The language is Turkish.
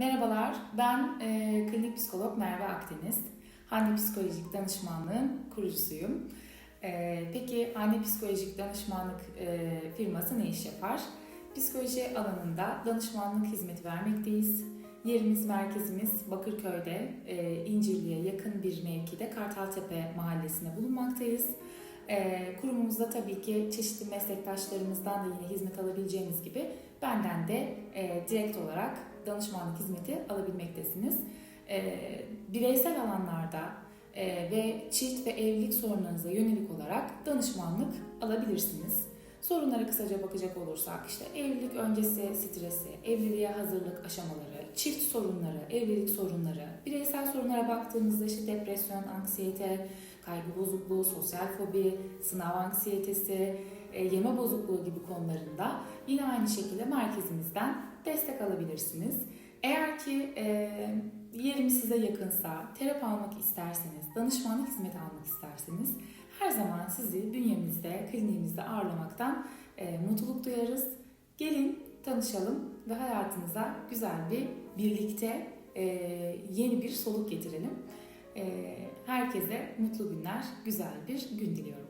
Merhabalar, ben e, klinik psikolog Merve Akdeniz. Hande Psikolojik Danışmanlığın kurucusuyum. E, peki Hande Psikolojik Danışmanlık e, firması ne iş yapar? Psikoloji alanında danışmanlık hizmeti vermekteyiz. Yerimiz, merkezimiz Bakırköy'de, e, İncirli'ye yakın bir mevkide Kartaltepe mahallesinde bulunmaktayız. E, kurumumuzda tabii ki çeşitli meslektaşlarımızdan da yine hizmet alabileceğiniz gibi benden de e, direkt olarak danışmanlık hizmeti alabilmektesiniz. E, bireysel alanlarda e, ve çift ve evlilik sorunlarınıza yönelik olarak danışmanlık alabilirsiniz. Sorunlara kısaca bakacak olursak işte evlilik öncesi stresi, evliliğe hazırlık aşamaları, çift sorunları, evlilik sorunları, bireysel sorunlara baktığımızda işte depresyon, anksiyete, kaygı bozukluğu, sosyal fobi, sınav anksiyetesi, e, yeme bozukluğu gibi konularında yine aynı şekilde merkezimizden destek alabilirsiniz. Eğer ki e, yerimiz size yakınsa, terapi almak isterseniz, danışmanlık hizmeti almak isterseniz her zaman sizi bünyemizde, kliniğimizde ağırlamaktan e, mutluluk duyarız. Gelin tanışalım ve hayatınıza güzel bir birlikte e, yeni bir soluk getirelim. E, herkese mutlu günler, güzel bir gün diliyorum.